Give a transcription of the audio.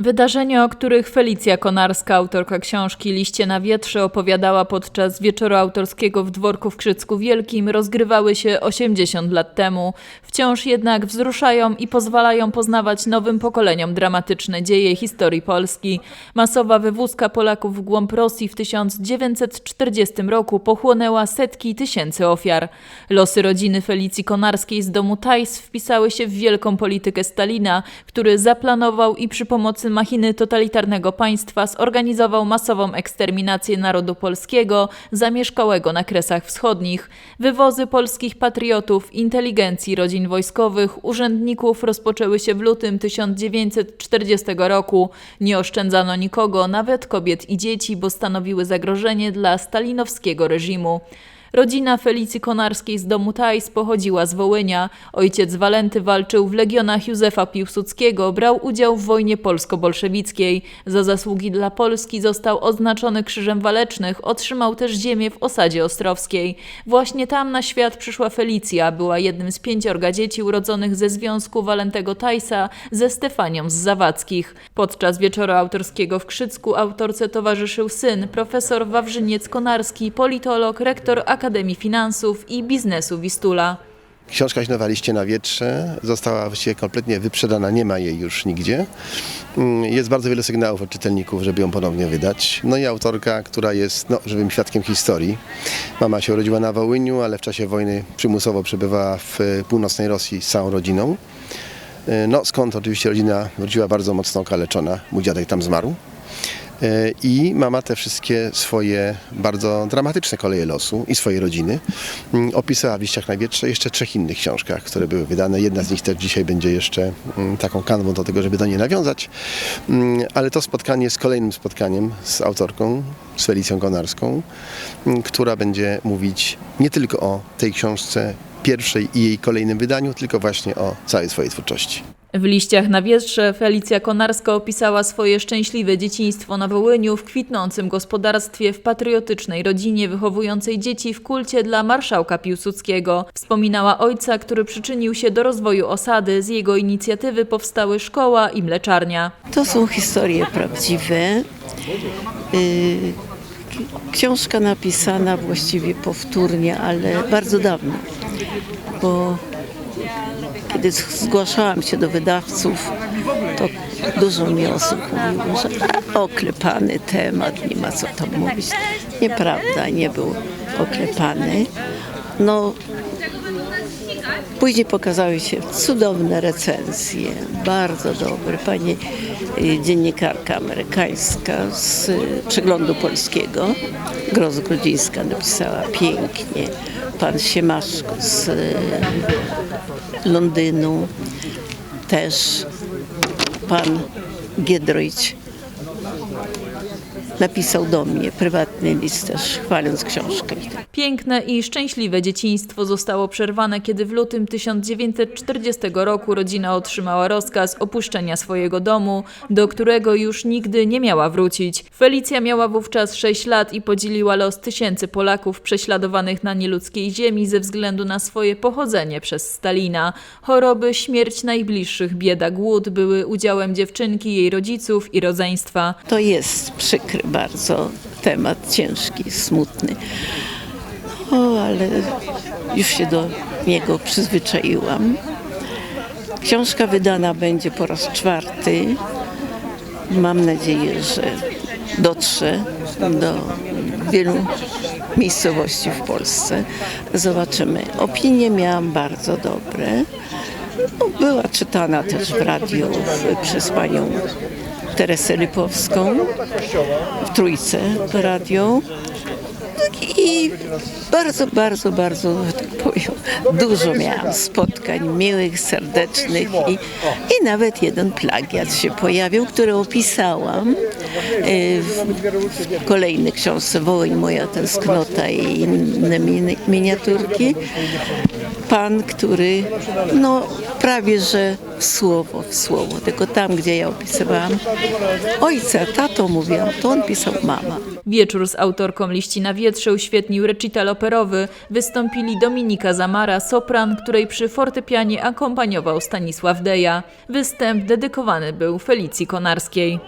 Wydarzenia, o których Felicja Konarska, autorka książki Liście na wietrze, opowiadała podczas wieczoru autorskiego w Dworku w Krzycku Wielkim, rozgrywały się 80 lat temu. Wciąż jednak wzruszają i pozwalają poznawać nowym pokoleniom dramatyczne dzieje historii Polski. Masowa wywózka Polaków w głąb Rosji w 1940 roku pochłonęła setki tysięcy ofiar. Losy rodziny Felicji Konarskiej z domu Tajs wpisały się w wielką politykę Stalina, który zaplanował i przy pomocy machiny totalitarnego państwa zorganizował masową eksterminację narodu polskiego zamieszkałego na Kresach Wschodnich. Wywozy polskich patriotów, inteligencji, rodzin wojskowych, urzędników rozpoczęły się w lutym 1940 roku. Nie oszczędzano nikogo, nawet kobiet i dzieci, bo stanowiły zagrożenie dla stalinowskiego reżimu. Rodzina Felicji Konarskiej z domu Tajs pochodziła z Wołynia. Ojciec Walenty walczył w legionach Józefa Piłsudskiego, brał udział w wojnie polsko-bolszewickiej. Za zasługi dla Polski został oznaczony Krzyżem Walecznych, otrzymał też ziemię w osadzie ostrowskiej. Właśnie tam na świat przyszła Felicja, była jednym z pięciorga dzieci urodzonych ze związku Walentego Tajsa ze Stefanią z Zawackich. Podczas wieczoru autorskiego w Krzycku autorce towarzyszył syn, profesor Wawrzyniec Konarski, politolog, rektor Akademii Finansów i Biznesu Wistula. Książka Śnowa Liście na wietrze została właściwie kompletnie wyprzedana, nie ma jej już nigdzie. Mm, Jest bardzo wiele sygnałów od czytelników, żeby ją ponownie wydać. No i autorka, która jest no, żywym świadkiem historii. Mama się urodziła na Wołyniu, ale w czasie wojny przymusowo przebywała w e, północnej Rosji z całą rodziną. E, No skąd oczywiście rodzina wróciła bardzo mocno okaleczona. Mój dziadek tam zmarł. E, I mama te wszystkie swoje bardzo dramatyczne koleje losu i swojej rodziny mm, opisała w liściach na wietrze jeszcze trzech innych książkach, które były wydane. Jedna z nich też dzisiaj będzie jeszcze mm, taką kanwą do tego, żeby do niej nawiązać. Mm, Ale to spotkanie jest kolejnym spotkaniem z autorką, z Felicją Konarską, która będzie mówić nie tylko o tej książce pierwszej i jej kolejnym wydaniu, tylko właśnie o całej swojej twórczości. W liściach na wietrze Felicja Konarska opisała swoje szczęśliwe dzieciństwo na Wołyniu w kwitnącym gospodarstwie, w patriotycznej rodzinie wychowującej dzieci w kulcie dla marszałka Piłsudskiego. Wspominała ojca, który przyczynił się do rozwoju osady. Z jego inicjatywy powstały szkoła i mleczarnia. To są historie prawdziwe. Y, Książka napisana właściwie powtórnie, ale bardzo dawno, bo kiedy zgłaszałam się do wydawców, to dużo mi osób mówiło, że oklepany temat, nie ma co tam mówić. Nieprawda, nie był oklepany. No, Później pokazały się cudowne recenzje, bardzo dobre. Pani y, dziennikarka amerykańska z y, Przeglądu Polskiego, Groz Grudzińska napisała pięknie. Pan Siemaszko z y, Londynu też. Pan Giedroyć napisał do mnie prywatny list też, chwaląc książkę. Piękne i szczęśliwe dzieciństwo zostało przerwane, kiedy w lutym 1940 roku rodzina otrzymała rozkaz opuszczenia swojego domu, do którego już nigdy nie miała wrócić. Felicja miała wówczas 6 lat i podzieliła los tysięcy Polaków prześladowanych na nieludzkiej ziemi ze względu na swoje pochodzenie przez Stalina. Choroby, śmierć najbliższych, bieda, głód były udziałem dziewczynki, jej rodziców i rodzeństwa. To jest przykry bardzo temat, ciężki, smutny. O, ale już się do niego przyzwyczaiłam. Książka wydana będzie po raz czwarty. Mam nadzieję, że dotrze do wielu miejscowości w Polsce. Zobaczymy. Opinie miałam bardzo dobre. No, była czytana też w radiu przez panią Teresę Lipowską w Trójce w radio. Tak I bardzo, bardzo, bardzo, tak powiem, dużo miałam spotkań miłych, serdecznych i, i nawet jeden plagiat się pojawił, który opisałam W kolejnej książce Wołyń moja tęsknota i inne mini- miniaturki. Pan, który no prawie że w słowo w słowo, tylko tam, gdzie ja opisywałam ojca, tato mówiłam, to on pisał mama. Wieczór z autorką liści na wietrze uświetnił recital operowy. Wystąpili Dominika Zamara, sopran, której przy fortepianie akompaniował Stanisław Deja. Występ dedykowany był Felicji Konarskiej.